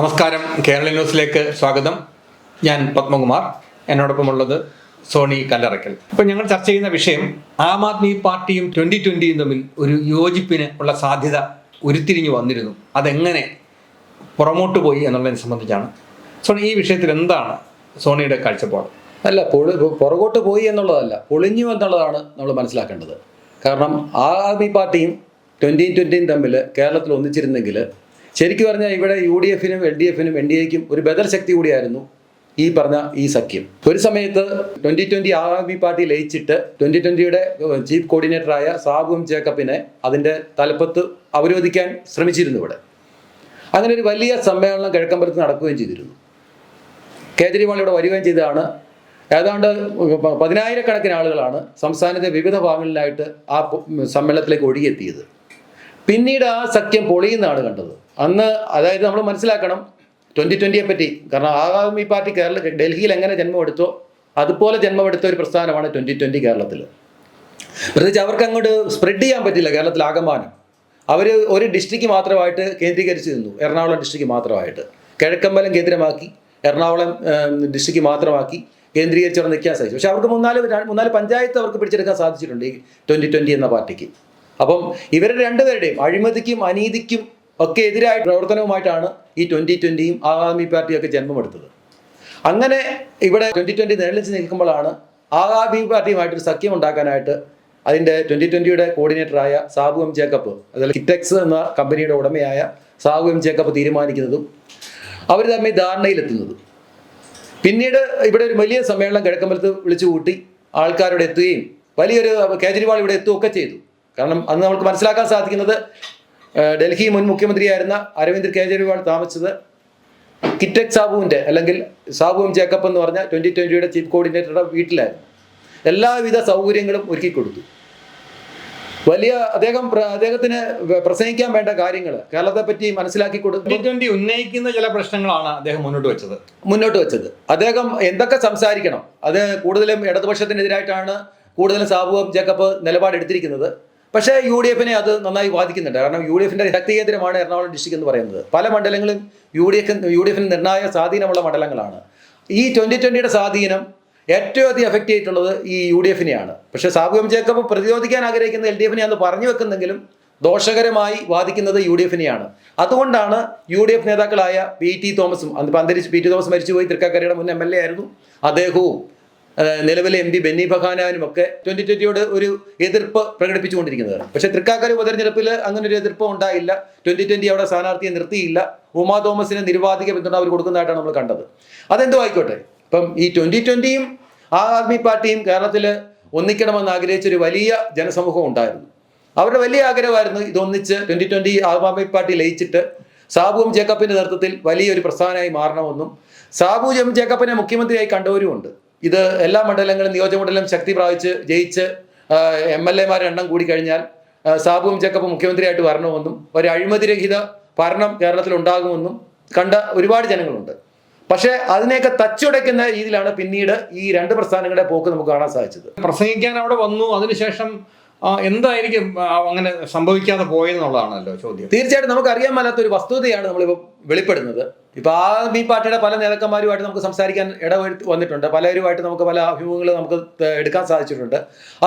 നമസ്കാരം. കേരള ന്യൂസിലേക്ക് സ്വാഗതം. ഞാൻ പത്മകുമാർ. എന്നോടൊപ്പം ഉള്ളത് സോണി കല്ലറയ്ക്കൽ. ഇപ്പം ഞങ്ങൾ ചർച്ച ചെയ്യുന്ന വിഷയം ആം ആദ്മി പാർട്ടിയും ട്വന്റി ട്വന്റിയും തമ്മിൽ ഒരു യോജിപ്പിന് ഉള്ള സാധ്യത ഉരുത്തിരിഞ്ഞു വന്നിരുന്നു. അതെങ്ങനെ പുറമോട്ട് പോയി എന്നുള്ളതിനെ സംബന്ധിച്ചാണ്. സോണി ഈ വിഷയത്തിൽ എന്താണ് സോണിയുടെ കാഴ്ചപ്പാട്? അല്ല പൊളി പുറകോട്ട് പോയി എന്നുള്ളതല്ല പൊളിഞ്ഞു എന്നുള്ളതാണ് നമ്മൾ മനസ്സിലാക്കേണ്ടത്. കാരണം ആം ആദ്മി പാർട്ടിയും ട്വന്റിയും ട്വന്റിയും തമ്മിൽ കേരളത്തിൽ ഒന്നിച്ചിരുന്നെങ്കിൽ ശരിക്കും പറഞ്ഞാൽ ഇവിടെ യു ഡി എഫിനും എൽ ഡി എഫിനും എൻ ഡി എക്കും ഒരു ബദൽ ശക്തി കൂടിയായിരുന്നു ഈ പറഞ്ഞ ഈ സഖ്യം. ഒരു സമയത്ത് twenty twenty Aam Aadmi party ലയിച്ചിട്ട് twenty ട്വന്റിയുടെ ചീഫ് കോർഡിനേറ്ററായ സാബും ജേക്കബിനെ അതിന്റെ തലപ്പത്ത് അവരോധിക്കാൻ ശ്രമിച്ചിരുന്നു ഇവിടെ. അങ്ങനെ ഒരു വലിയ സമ്മേളനം കിഴക്കമ്പലത്ത് നടക്കുകയും ചെയ്തിരുന്നു. കേജ്രിവാൾ ഇവിടെ വരികയും ചെയ്തതാണ്. ഏതാണ്ട് പതിനായിരക്കണക്കിന് ആളുകളാണ് സംസ്ഥാനത്തെ വിവിധ ഭാഗങ്ങളിലായിട്ട് ആ സമ്മേളനത്തിലേക്ക് ഒഴുകിയെത്തിയത്. പിന്നീട് ആ സഖ്യം പൊളിയുന്നതാണ് കണ്ടത്. അന്ന് അതായത് നമ്മൾ മനസ്സിലാക്കണം ട്വന്റി ട്വന്റിയെ പറ്റി. കാരണം ആം ഈ പാർട്ടി കേരള ഡൽഹിയിൽ എങ്ങനെ ജന്മമെടുത്തോ അതുപോലെ ജന്മമെടുത്ത ഒരു പ്രസ്ഥാനമാണ് ട്വന്റി ട്വന്റി കേരളത്തിൽ പ്രത്യേകിച്ച് അവർക്ക് അങ്ങോട്ട് സ്പ്രെഡ് ചെയ്യാൻ പറ്റില്ല കേരളത്തിൽ ആകമാനം. അവർ ഒരു ഡിസ്ട്രിക്ട് മാത്രമായിട്ട് കേന്ദ്രീകരിച്ച് നിന്നു എറണാകുളം ഡിസ്ട്രിക്ട് മാത്രമായിട്ട്. കിഴക്കമ്പലം കേന്ദ്രമാക്കി എറണാകുളം ഡിസ്ട്രിക്ട് മാത്രമാക്കി കേന്ദ്രീകരിച്ച് അവിടെ നിൽക്കാൻ സാധിച്ചു. പക്ഷെ അവർക്ക് മൂന്നാൽ മൂന്നാൽ പഞ്ചായത്ത് അവർക്ക് പിടിച്ചെടുക്കാൻ സാധിച്ചിട്ടുണ്ട് ഈ ട്വന്റി ട്വന്റി എന്ന പാർട്ടിക്ക്. അപ്പം ഇവരുടെ രണ്ടുപേരുടെയും അഴിമതിക്കും അനീതിക്കും ഒക്കെ എതിരായ പ്രവർത്തനവുമായിട്ടാണ് ഈ ട്വന്റി ട്വന്റിയും ആം ആദ്മി പാർട്ടിയൊക്കെ ജന്മമെടുത്തത്. അങ്ങനെ ഇവിടെ ട്വന്റി ട്വന്റി നിലനിൽച്ച് നിൽക്കുമ്പോഴാണ് ആം ആദ്മി പാർട്ടിയുമായിട്ടൊരു സഖ്യം ഉണ്ടാക്കാനായിട്ട് അതിന്റെ ട്വന്റി ട്വന്റിയുടെ കോർഡിനേറ്ററായ സാബു എം ജേക്കബ് അതുപോലെ കിറ്റക്സ് എന്ന കമ്പനിയുടെ ഉടമയായ സാബു എം ജേക്കബ് തീരുമാനിക്കുന്നതും അവർ തമ്മിൽ ധാരണയിലെത്തുന്നതും. പിന്നീട് ഇവിടെ ഒരു വലിയ സമ്മേളനം കിഴക്കമ്പലത്ത് വിളിച്ചു കൂട്ടി ആൾക്കാരോട് എത്തുകയും വലിയൊരു കേജ്രിവാൾ ഇവിടെ എത്തുകയൊക്കെ ചെയ്തു. കാരണം അന്ന് നമുക്ക് മനസ്സിലാക്കാൻ സാധിക്കുന്നത് ഡൽഹി മുൻ മുഖ്യമന്ത്രിയായിരുന്ന അരവിന്ദ് കെജ്രിവാൾ താമസിച്ചത് കിറ്റക് സാബുവിന്റെ അല്ലെങ്കിൽ സാബു എം ജേക്കബ് എന്ന് പറഞ്ഞ ട്വന്റി ട്വന്റിയുടെ ചീഫ് കോർഡിനേറ്ററുടെ വീട്ടിലായിരുന്നു. എല്ലാവിധ സൗകര്യങ്ങളും ഒരുക്കി കൊടുത്തു. വലിയ അദ്ദേഹം അദ്ദേഹത്തിന് പ്രസംഗിക്കാൻ വേണ്ട കാര്യങ്ങൾ കേരളത്തെ പറ്റി മനസ്സിലാക്കി ട്വന്റി ഉന്നയിക്കുന്ന ചില പ്രശ്നങ്ങളാണ് അദ്ദേഹം മുന്നോട്ട് വെച്ചത്. മുന്നോട്ട് വെച്ചത്. അദ്ദേഹം എന്തൊക്കെ സംസാരിക്കണം? അത് കൂടുതലും ഇടതുപക്ഷത്തിനെതിരായിട്ടാണ് കൂടുതലും സാബുവും ജേക്കബ് നിലപാടെടുത്തിരിക്കുന്നത്. പക്ഷേ യു ഡി എഫിനെ അത് നന്നായി ബാധിക്കുന്നുണ്ട്. കാരണം യു ഡി എഫിന്റെ ശക്തി കേന്ദ്രമാണ് എറണാകുളം ഡിസ്ട്രിക്ട് എന്ന് പറയുന്നത്. പല മണ്ഡലങ്ങളും U D F U D എഫിന് നിർണായക സ്വാധീനമുള്ള മണ്ഡലങ്ങളാണ്. ഈ ട്വന്റി ട്വന്റിയുടെ സ്വാധീനം ഏറ്റവും അധികം എഫക്റ്റ് ചെയ്തിട്ടുള്ളത് ഈ യു ഡി എഫിനെയാണ്. പക്ഷേ സാബു എം ജേക്കബ് പ്രതിരോധിക്കാൻ ആഗ്രഹിക്കുന്ന എൽ ഡി എഫിനെ അന്ന് പറഞ്ഞു വെക്കുന്നെങ്കിലും ദോഷകരമായി ബാധിക്കുന്നത് യു ഡി എഫിനെയാണ്. അതുകൊണ്ടാണ് യു ഡി എഫ് നേതാക്കളായ പി ടി തോമസും അന്തരിച്ച് പി ടി തോമസ് മരിച്ചുപോയി തൃക്കാക്കരയുടെ മുൻ എം എൽ എ ആയിരുന്നു. അദ്ദേഹവും നിലവിലെ എം പി ബെന്നി ബഹാനാനും ഒക്കെ ട്വന്റി ട്വന്റിയോട് ഒരു എതിർപ്പ് പ്രകടിപ്പിച്ചുകൊണ്ടിരിക്കുന്നത്. പക്ഷെ തൃക്കാക്കര ഉപതെരഞ്ഞെടുപ്പിൽ അങ്ങനെ ഒരു എതിർപ്പ് ഉണ്ടായില്ല. ട്വന്റി ട്വന്റി അവിടെ സ്ഥാനാർത്ഥിയെ നിർത്തിയില്ല. ഉമാ തോമസിന് നിർവാധിക പിന്തുണ അവർ കൊടുക്കുന്നതായിട്ടാണ് നമ്മൾ കണ്ടത്. അതെന്തോ ആയിക്കോട്ടെ. ഇപ്പം ഈ ട്വന്റി ട്വന്റിയും ആം ആദ്മി പാർട്ടിയും കേരളത്തിൽ ഒന്നിക്കണമെന്ന് ആഗ്രഹിച്ച ഒരു വലിയ ജനസമൂഹം ഉണ്ടായിരുന്നു. അവരുടെ വലിയ ആഗ്രഹമായിരുന്നു ഇതൊന്നിച്ച് twenty twenty Aam Aadmi Party ലയിച്ചിട്ട് Sabu M ജേക്കബിന്റെ നേതൃത്വത്തിൽ വലിയൊരു പ്രസ്ഥാനമായി മാറണമെന്നും സാബു എം ജേക്കബിനെ മുഖ്യമന്ത്രിയായി കണ്ടവരുമുണ്ട്. ഇത് എല്ലാ മണ്ഡലങ്ങളും നിയോജകമണ്ഡലം ശക്തി പ്രാപിച്ച് ജയിച്ച് എം എൽ എമാരുടെ എണ്ണം കൂടി കഴിഞ്ഞാൽ സാബുവും സാബു മുഖ്യമന്ത്രിയായിട്ട് വരണമെന്നും ഒരു അഴിമതിരഹിത ഭരണം കേരളത്തിൽ ഉണ്ടാകുമെന്നും കണ്ട ഒരുപാട് ജനങ്ങളുണ്ട്. പക്ഷേ അതിനെയൊക്കെ തച്ചുടയ്ക്കുന്ന രീതിയിലാണ് പിന്നീട് ഈ രണ്ട് പ്രസ്ഥാനങ്ങളുടെ പോക്ക് നമുക്ക് കാണാൻ സാധിച്ചത്. പ്രസംഗിക്കാൻ അവിടെ വന്നു. അതിനുശേഷം എന്തായിരിക്കും അങ്ങനെ സംഭവിക്കാതെ പോയെന്നുള്ളതാണല്ലോ ചോദ്യം. തീർച്ചയായിട്ടും നമുക്ക് അറിയാൻ മേലാത്ത ഒരു വസ്തുതയാണ് നമ്മളിപ്പോൾ വെളിപ്പെടുന്നത്. ഇപ്പൊ ആ ബി പാർട്ടിയുടെ പല നേതാക്കന്മാരുമായിട്ട് നമുക്ക് സംസാരിക്കാൻ ഇടവരുത്തി വന്നിട്ടുണ്ട്. പലരുമായിട്ട് നമുക്ക് പല അഭിമുഖങ്ങൾ നമുക്ക് എടുക്കാൻ സാധിച്ചിട്ടുണ്ട്.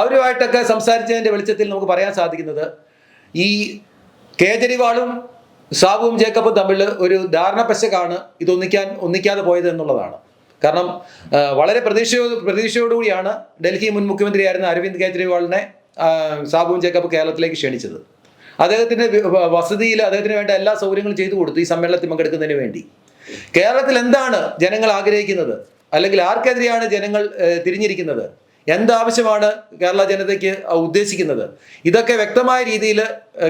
അവരുമായിട്ടൊക്കെ സംസാരിച്ചതിന്റെ വെളിച്ചത്തിൽ നമുക്ക് പറയാൻ സാധിക്കുന്നത് ഈ കേജരിവാളും സാബുവും ജേക്കബും തമ്മിൽ ഒരു ധാരണപ്പശക്കാണ് ഇത് ഒന്നിക്കാൻ ഒന്നിക്കാതെ പോയത് എന്നുള്ളതാണ്. കാരണം വളരെ പ്രതീക്ഷയോ പ്രതീക്ഷയോടുകൂടിയാണ് ഡൽഹി മുൻ മുഖ്യമന്ത്രിയായിരുന്ന അരവിന്ദ് കേജ്രിവാളിനെ സാബുവും ജേക്കബ് കേരളത്തിലേക്ക് ക്ഷണിച്ചത്. അദ്ദേഹത്തിന്റെ വസതിയിൽ അദ്ദേഹത്തിന് വേണ്ട എല്ലാ സൗകര്യങ്ങളും ചെയ്തു കൊടുത്തു ഈ സമ്മേളനത്തിൽ പങ്കെടുക്കുന്നതിന് വേണ്ടി. കേരളത്തിൽ എന്താണ് ജനങ്ങൾ ആഗ്രഹിക്കുന്നത്? അല്ലെങ്കിൽ ആർക്കെതിരെയാണ് ജനങ്ങൾ തിരിഞ്ഞിരിക്കുന്നത്? എന്താവശ്യമാണ് കേരള ജനതയ്ക്ക് ഉദ്ദേശിക്കുന്നത്? ഇതൊക്കെ വ്യക്തമായ രീതിയിൽ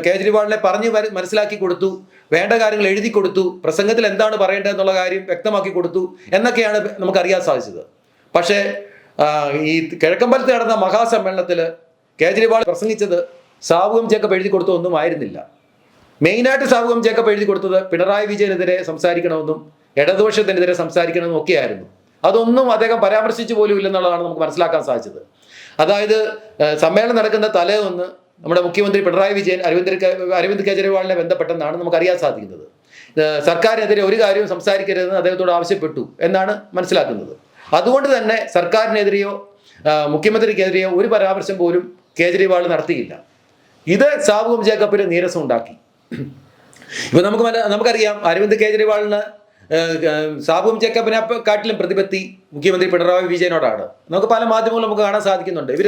കേജ്രിവാളിനെ പറഞ്ഞു മനസ്സിലാക്കി കൊടുത്തു വേണ്ട കാര്യങ്ങൾ എഴുതി കൊടുത്തു പ്രസംഗത്തിൽ എന്താണ് പറയേണ്ടതെന്നുള്ള കാര്യം വ്യക്തമാക്കി കൊടുത്തു എന്നൊക്കെയാണ് നമുക്കറിയാൻ സാധിച്ചത്. പക്ഷേ ഈ കിഴക്കമ്പലത്ത് നടന്ന മഹാസമ്മേളനത്തിൽ കേജ്രിവാൾ പ്രസംഗിച്ചത് സാവുകം ജേക്കബ് എഴുതി കൊടുത്ത ഒന്നും ആയിരുന്നില്ല. മെയിനായിട്ട് സാവുകം ജേക്കബ് എഴുതി കൊടുത്തത് പിണറായി വിജയനെതിരെ സംസാരിക്കണമെന്നും ഇടതുപക്ഷത്തിനെതിരെ സംസാരിക്കണമെന്നും ഒക്കെയായിരുന്നു. അതൊന്നും അദ്ദേഹം പരാമർശിച്ചു പോലും ഇല്ലെന്നുള്ളതാണ് നമുക്ക് മനസ്സിലാക്കാൻ സാധിച്ചത്. അതായത് സമ്മേളനം നടക്കുന്ന തലേന്ന് നമ്മുടെ മുഖ്യമന്ത്രി പിണറായി വിജയൻ അരവിന്ദ് അരവിന്ദ് കെജ്രിവാളിനെ ബന്ധപ്പെട്ടെന്നാണ് നമുക്ക് അറിയാൻ സാധിക്കുന്നത് സർക്കാരിനെതിരെ ഒരു കാര്യവും സംസാരിക്കരുതെന്ന് അദ്ദേഹത്തോട് ആവശ്യപ്പെട്ടു എന്നാണ് മനസ്സിലാക്കുന്നത്. അതുകൊണ്ട് തന്നെ സർക്കാരിനെതിരെയോ ആ, മുഖ്യമന്ത്രിക്കെതിരെയോ ഒരു പരാമർശം പോലും കേജ്രിവാൾ നടത്തിയില്ല. ഇത് സാബുവും ജേക്കബിന് നീരസം ഉണ്ടാക്കി. ഇപ്പൊ നമുക്ക് നമുക്കറിയാം അരവിന്ദ് കേജ്രിവാളിന് സാബുവും ജേക്കബിനെ കാട്ടിലും പ്രതിപത്തി മുഖ്യമന്ത്രി പിണറായി വിജയനോടാണ്. നമുക്ക് പല മാധ്യമങ്ങളും നമുക്ക് കാണാൻ സാധിക്കുന്നുണ്ട്. ഇവർ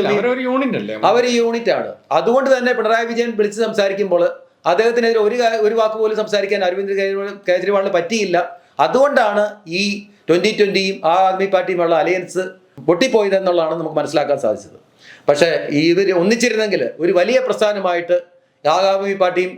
അവർ യൂണിറ്റ് ആണ്. അതുകൊണ്ട് തന്നെ പിണറായി വിജയൻ വിളിച്ച് സംസാരിക്കുമ്പോൾ അദ്ദേഹത്തിനെതിരെ ഒരു ഒരു വാക്ക് പോലും സംസാരിക്കാൻ അരവിന്ദ് കേജ്രിവാളിന് പറ്റിയില്ല. അതുകൊണ്ടാണ് ഈ ട്വന്റി ട്വന്റിയും ആ ആദ്മി പാർട്ടിയുമുള്ള അലയൻസ് പൊട്ടിപ്പോയതെന്നുള്ളതാണ് നമുക്ക് മനസ്സിലാക്കാൻ സാധിച്ചത്. പക്ഷേ ഇവർ ഒന്നിച്ചിരുന്നെങ്കിൽ ഒരു വലിയ പ്രസ്ഥാനമായിട്ട് ആം ആദ്മി പാർട്ടിയും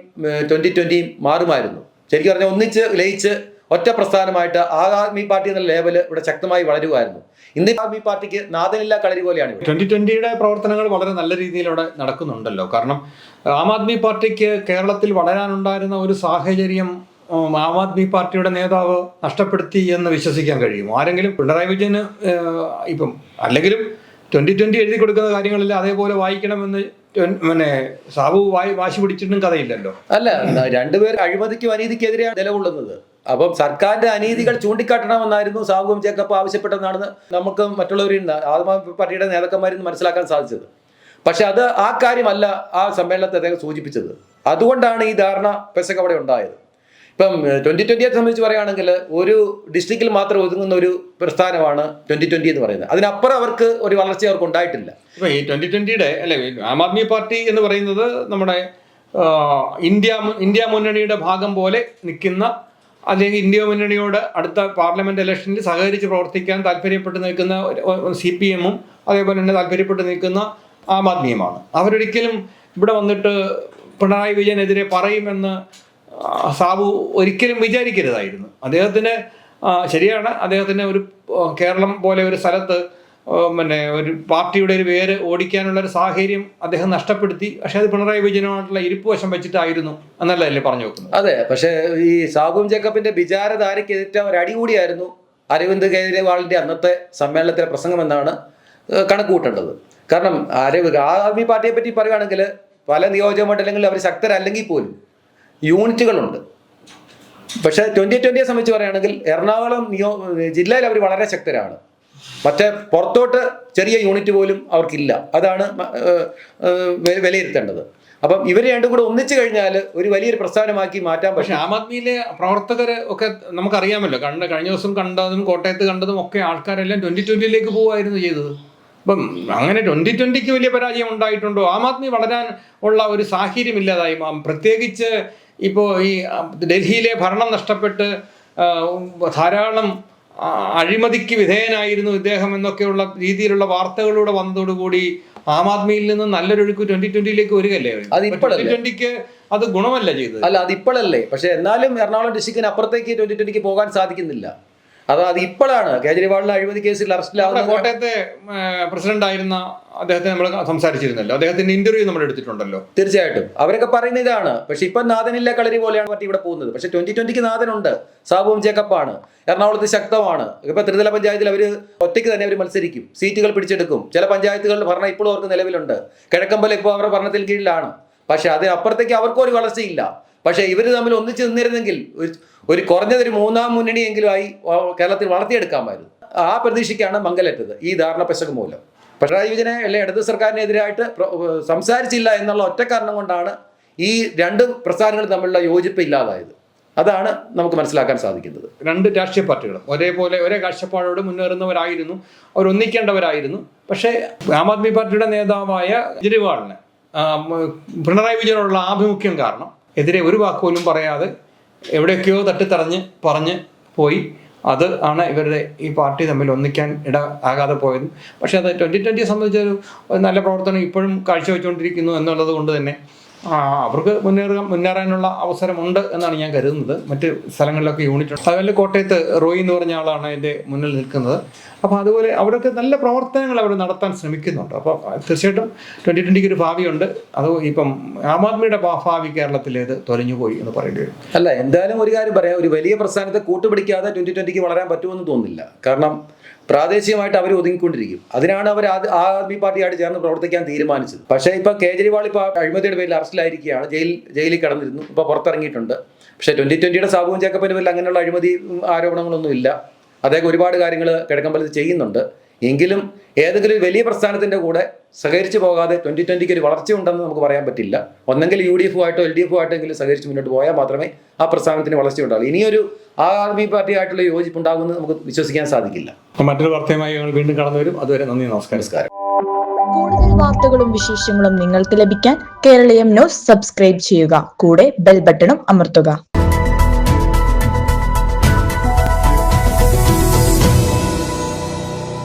ട്വന്റി ട്വന്റിയും മാറുമായിരുന്നു. ശരിക്കും പറഞ്ഞാൽ ഒന്നിച്ച് ലയിച്ച് ഒറ്റ പ്രസ്ഥാനമായിട്ട് ആം ആദ്മി പാർട്ടി എന്ന ലേബൽ ഇവിടെ ശക്തമായി വളരുമായിരുന്നു. ഇന്ത്യൻ ആദ്മി പാർട്ടിക്ക് നാദനില്ല കളരി പോലെയാണ്. ട്വന്റി ട്വന്റിയുടെ പ്രവർത്തനങ്ങൾ വളരെ നല്ല രീതിയിൽ അവിടെ നടക്കുന്നുണ്ടല്ലോ. കാരണം ആം ആദ്മി പാർട്ടിക്ക് കേരളത്തിൽ വളരാനുണ്ടായിരുന്ന ഒരു സാഹചര്യം ആം ആദ്മി പാർട്ടിയുടെ നേതാവ് നഷ്ടപ്പെടുത്തി എന്ന് വിശ്വസിക്കാൻ കഴിയും ആരെങ്കിലും പിണറായി വിജയന് ഇപ്പം അല്ലെങ്കിലും ട്വന്റി ട്വന്റി എഴുതി കൊടുക്കുന്ന കാര്യങ്ങളിൽ അതേപോലെ വായിക്കണമെന്ന് പിന്നെ സാബു വായി വാശി പിടിച്ചിട്ടും കഥയില്ലല്ലോ. അല്ല രണ്ടുപേർ അഴിമതിക്കും അനീതിക്കെതിരെയാണ് നിലകൊള്ളുന്നത്. അപ്പം സർക്കാരിന്റെ അനീതികൾ ചൂണ്ടിക്കാട്ടണമെന്നായിരുന്നു സാബുവും ജേക്കബ് ആവശ്യപ്പെട്ടതെന്നാണ് നമുക്ക് മറ്റുള്ളവരിൽ നിന്ന് ആത്മാ പാർട്ടിയുടെ നേതാക്കന്മാരിൽ നിന്ന് മനസ്സിലാക്കാൻ സാധിച്ചത്. പക്ഷെ അത് ആ കാര്യമല്ല ആ സമ്മേളനത്തെ അദ്ദേഹം സൂചിപ്പിച്ചത്. അതുകൊണ്ടാണ് ഈ ധാരണ പെസക് അവിടെ ഉണ്ടായത്. ഇപ്പം ട്വന്റി ട്വന്റിയെ സംബന്ധിച്ച് പറയുകയാണെങ്കിൽ ഒരു ഡിസ്ട്രിക്റ്റിൽ മാത്രം ഒതുങ്ങുന്ന ഒരു പ്രസ്ഥാനമാണ് ട്വന്റി ട്വന്റി എന്ന് പറയുന്നത്. അതിനപ്പുറം അവർക്ക് ഒരു വളർച്ച അവർക്ക് ഉണ്ടായിട്ടില്ല. ഇപ്പൊ ഈ ട്വന്റി ട്വന്റിയുടെ അല്ലെ ആം ആദ്മി പാർട്ടി എന്ന് പറയുന്നത് നമ്മുടെ ഇന്ത്യ ഇന്ത്യ മുന്നണിയുടെ ഭാഗം പോലെ നിൽക്കുന്ന അല്ലെങ്കിൽ ഇന്ത്യ മുന്നണിയോട് അടുത്ത പാർലമെന്റ് ഇലക്ഷനിൽ സഹകരിച്ച് പ്രവർത്തിക്കാൻ താല്പര്യപ്പെട്ട് നിൽക്കുന്ന സി പി എമ്മും അതേപോലെ തന്നെ താല്പര്യപ്പെട്ട് നിൽക്കുന്ന ആം ആദ്മിയുമാണ്. അവരൊരിക്കലും ഇവിടെ വന്നിട്ട് പിണറായി വിജയനെതിരെ പറയുമെന്ന് സാബു ഒരിക്കലും വിചാരിക്കരുതായിരുന്നു. അദ്ദേഹത്തിന് ശരിയാണ്. അദ്ദേഹത്തിന് ഒരു കേരളം പോലെ ഒരു സ്ഥലത്ത് പിന്നെ ഒരു പാർട്ടിയുടെ ഒരു പേര് ഓടിക്കാനുള്ള ഒരു സാഹചര്യം അദ്ദേഹം നഷ്ടപ്പെടുത്തി. പക്ഷേ അത് പിണറായി വിജയനുമായിട്ടുള്ള ഇരിപ്പ് വശം വെച്ചിട്ടായിരുന്നു എന്നല്ലേ പറഞ്ഞു വെക്കുന്നത്? അതെ പക്ഷേ ഈ സാബും ജേക്കബിന്റെ വിചാരധാരയ്ക്ക് ഏറ്റ ഒരു അടി കൂടിയായിരുന്നു അരവിന്ദ് കേജ്രിവാളിന്റെ അന്നത്തെ സമ്മേളനത്തിലെ പ്രസംഗം എന്നാണ് കണക്ക് കൂട്ടേണ്ടത് കാരണം അരവിന്ദ് ആം ആദ്മി പാർട്ടിയെ പറ്റി പറയുകയാണെങ്കിൽ പല നിയോജക മണ്ഡലങ്ങളിൽ അവർ ശക്തരല്ലെങ്കിൽ പോലും യൂണിറ്റുകളുണ്ട്. പക്ഷെ ട്വന്റി ട്വന്റിയെ സംബന്ധിച്ച് പറയുകയാണെങ്കിൽ എറണാകുളം നിയോ ജില്ലയിൽ അവർ വളരെ ശക്തരാണ്. മറ്റേ പുറത്തോട്ട് ചെറിയ യൂണിറ്റ് പോലും അവർക്കില്ല. അതാണ് വിലയിരുത്തേണ്ടത്. അപ്പം ഇവർ രണ്ടും കൂടെ ഒന്നിച്ചു കഴിഞ്ഞാൽ ഒരു വലിയൊരു പ്രസ്ഥാനമാക്കി മാറ്റാൻ പക്ഷെ ആം ആദ്മിയിലെ പ്രവർത്തകർ ഒക്കെ നമുക്കറിയാമല്ലോ. കണ്ട കഴിഞ്ഞ ദിവസം കണ്ടതും കോട്ടയത്ത് കണ്ടതും ഒക്കെ ആൾക്കാരെല്ലാം ട്വന്റി ട്വന്റിയിലേക്ക് പോവായിരുന്നു ചെയ്തത്. അപ്പം അങ്ങനെ ട്വന്റി ട്വന്റിക്ക് വലിയ പരാജയം ഉണ്ടായിട്ടുണ്ടോ? ആം ആദ്മി വളരാൻ ഉള്ള ഒരു സാഹചര്യം ഇല്ലാതായി. പ്രത്യേകിച്ച് ഇപ്പോൾ ഈ ഡൽഹിയിലെ ഭരണം നഷ്ടപ്പെട്ട് ധാരാളം അഴിമതിക്ക് വിധേയനായിരുന്നു ഇദ്ദേഹം എന്നൊക്കെയുള്ള രീതിയിലുള്ള വാർത്തകളിലൂടെ വന്നതോടുകൂടി ആം ആദ്മിയിൽ നിന്ന് നല്ലൊരൊഴുക്ക് ട്വന്റി ട്വന്റിയിലേക്ക് വരികയല്ലേ അത് ഇപ്പോഴല്ലേ? ട്വന്റി ട്വന്റിക്ക് അത് ഗുണമല്ല ചെയ്തത്. അല്ല അത് ഇപ്പോഴല്ലേ? പക്ഷെ എന്നാലും എറണാകുളം ഡിസ്ട്രിക്റ്റിന് അപ്പുറത്തേക്ക് ട്വന്റി ട്വന്റിക്ക് പോകാൻ സാധിക്കുന്നില്ല. അത് അത് ഇപ്പോഴാണ് കേജ്രിവാളിലെ അഴിമതി കേസിൽ അറസ്റ്റിലാവുന്ന കോട്ടയത്തെ പ്രസിഡന്റ് ആയിരുന്ന അദ്ദേഹത്തെ നമ്മൾ സംസാരിച്ചിരുന്നല്ലോ. അദ്ദേഹത്തിന്റെ ഇന്റർവ്യൂ നമ്മൾ എടുത്തിട്ടുണ്ടല്ലോ. തീർച്ചയായിട്ടും. അവരൊക്കെ പറയുന്ന ഇതാണ്. പക്ഷെ ഇപ്പൊ നാഥനില്ല കളരി പോലെയാണ് മറ്റേ ഇവിടെ പോകുന്നത്. പക്ഷെ ട്വന്റി ട്വന്റിക്ക് നാഥനുണ്ട്. സാബുവും ജേക്കപ്പാണ് എറണാകുളത്ത് ശക്തമാണ്. ഇപ്പൊ ത്രിതല പഞ്ചായത്തിൽ അവർ ഒറ്റയ്ക്ക് തന്നെ അവർ മത്സരിക്കും. സീറ്റുകൾ പിടിച്ചെടുക്കും. ചില പഞ്ചായത്തുകളുടെ ഭരണം ഇപ്പോഴും അവർക്ക് നിലവിലുണ്ട്. കിഴക്കമ്പലം ഇപ്പോൾ അവരുടെ ഭരണത്തിൽ കീഴിലാണ്. പക്ഷെ അതിനപ്പുറത്തേക്ക് അപ്പുറത്തേക്ക് ഒരു വളർച്ചയില്ല. പക്ഷെ ഇവർ തമ്മിൽ ഒന്നിച്ചു നിന്നിരുന്നെങ്കിൽ ഒരു- ഒരു കുറഞ്ഞതൊരു മൂന്നാം മുന്നണിയെങ്കിലും ആയി കേരളത്തിൽ വളർത്തിയെടുക്കാമായിരുന്നു. ആ പ്രതീക്ഷയ്ക്കാണ് മംഗലറ്റത് ഈ ധാരണ പെശക് മൂലം. പിണറായി വിജയനെ അല്ലെ ഇടത് സർക്കാരിനെതിരായിട്ട് സംസാരിച്ചില്ല എന്നുള്ള ഒറ്റ കാരണം കൊണ്ടാണ് ഈ രണ്ട് പ്രസ്ഥാനങ്ങൾ തമ്മിലുള്ള യോജിപ്പ് ഇല്ലാതായത്. അതാണ് നമുക്ക് മനസ്സിലാക്കാൻ സാധിക്കുന്നത്. രണ്ട് രാഷ്ട്രീയ പാർട്ടികളും ഒരേപോലെ ഒരേ കാഴ്ചപ്പാടോട് മുന്നേറുന്നവരായിരുന്നു അവർ ഒന്നിക്കേണ്ടവരായിരുന്നു പക്ഷേ ആം ആദ്മി പാർട്ടിയുടെ നേതാവായ കെജ്രിവാളിന് പിണറായി വിജയനോടുള്ള ആഭിമുഖ്യം കാരണം എതിരെ ഒരു വാക്കുപോലും പറയാതെ എവിടെയൊക്കെയോ തട്ടിത്തറഞ്ഞ് പറഞ്ഞ് പോയി. അത് ആണ് ഇവരുടെ ഈ പാർട്ടി തമ്മിൽ ഒന്നിക്കാൻ ഇട ആകാതെ പോയത്. പക്ഷേ അത് ട്വന്റി ട്വന്റിയെ സംബന്ധിച്ചൊരു നല്ല പ്രവർത്തനം ഇപ്പോഴും കാഴ്ചവെച്ചുകൊണ്ടിരിക്കുന്നു എന്നുള്ളത് കൊണ്ട് തന്നെ അവർക്ക് മുന്നേറുക മുന്നേറാനുള്ള അവസരമുണ്ട് എന്നാണ് ഞാൻ കരുതുന്നത്. മറ്റ് സ്ഥലങ്ങളിലൊക്കെ യൂണിറ്റ് ഉണ്ട്. അതുപോലെ കോട്ടയത്ത് റോയി എന്ന് പറഞ്ഞ ആളാണ് അതിന്റെ മുന്നിൽ നിൽക്കുന്നത്. അപ്പോൾ അതുപോലെ അവരൊക്കെ നല്ല പ്രവർത്തനങ്ങൾ അവർ നടത്താൻ ശ്രമിക്കുന്നുണ്ട്. അപ്പോൾ തീർച്ചയായിട്ടും ട്വന്റി ട്വന്റിക്ക് ഒരു ഭാവിയുണ്ട്. അത് ഇപ്പം ആം ആദ്മിയുടെ ഭാവി കേരളത്തിലേത് തൊലഞ്ഞു പോയി എന്ന് പറയേണ്ടി വരും. അല്ല എന്തായാലും ഒരു കാര്യം പറയാം. ഒരു വലിയ പ്രസ്ഥാനത്തെ കൂട്ടുപിടിക്കാതെ ട്വന്റി ട്വന്റിക്ക് വളരാൻ പറ്റുമെന്ന് തോന്നുന്നില്ല. കാരണം പ്രാദേശികമായിട്ട് അവർ ഒതുങ്ങിക്കൊണ്ടിരിക്കും. അതിനാണ് അവർ ആദ്മി പാർട്ടിയായിട്ട് ചേർന്ന് പ്രവർത്തിക്കാൻ തീരുമാനിച്ചത്. പക്ഷേ ഇപ്പൊ കേജ്രിവാൾ ഇപ്പൊ അഴിമതിയുടെ പേരിൽ അറസ്റ്റിലായിരിക്കുകയാണ്. ജയിൽ ജയിലിൽ കിടന്നിരുന്നു. ഇപ്പൊ പുറത്തിറങ്ങിയിട്ടുണ്ട്. പക്ഷേ ട്വന്റി ട്വന്റിയുടെ സാബുവും ജേക്കബിനും പേരിൽ അങ്ങനെയുള്ള അഴിമതി ആരോപണങ്ങളൊന്നും ഇല്ല അദ്ദേഹം ഒരുപാട് കാര്യങ്ങൾ കിഴക്കമ്പലത്ത് ചെയ്യുന്നുണ്ട്. എങ്കിലും ഏതെങ്കിലും വലിയ പ്രസ്ഥാനത്തിന്റെ കൂടെ സഹകരിച്ച് പോകാതെ ട്വന്റി ട്വന്റിക്ക് ഒരു വളർച്ച ഉണ്ടെന്ന് നമുക്ക് പറയാൻ പറ്റില്ല. ഒന്നെങ്കിൽ യു ഡി എഫ് ആയിട്ടോ എൽ ഡി എഫ് ആയിട്ടോ എങ്കിലും സഹകരിച്ച് മുന്നോട്ട് പോയാൽ മാത്രമേ ആ പ്രസ്ഥാനത്തിന് വളർച്ച ഉണ്ടാവുള്ളൂ. ഇനിയൊരു ആ ആർമി പാർട്ടിയായിട്ടുള്ള യോജിപ്പ് ഉണ്ടാകുമെന്ന് നമുക്ക് വിശ്വസിക്കാൻ സാധിക്കില്ല. മറ്റൊരു വാർത്തയുമായി ഞങ്ങൾ വീണ്ടും കടന്നു വരും. അതുവരെ നന്ദി നമസ്കാരം. നമസ്കാരം. കൂടുതൽ വാർത്തകളും വിശേഷങ്ങളും നിങ്ങൾക്ക് ലഭിക്കാൻ കേരളീയം ന്യൂസ് സബ്സ്ക്രൈബ് ചെയ്യുക. കൂടെ ബെൽ ബട്ടണും അമർത്തുക.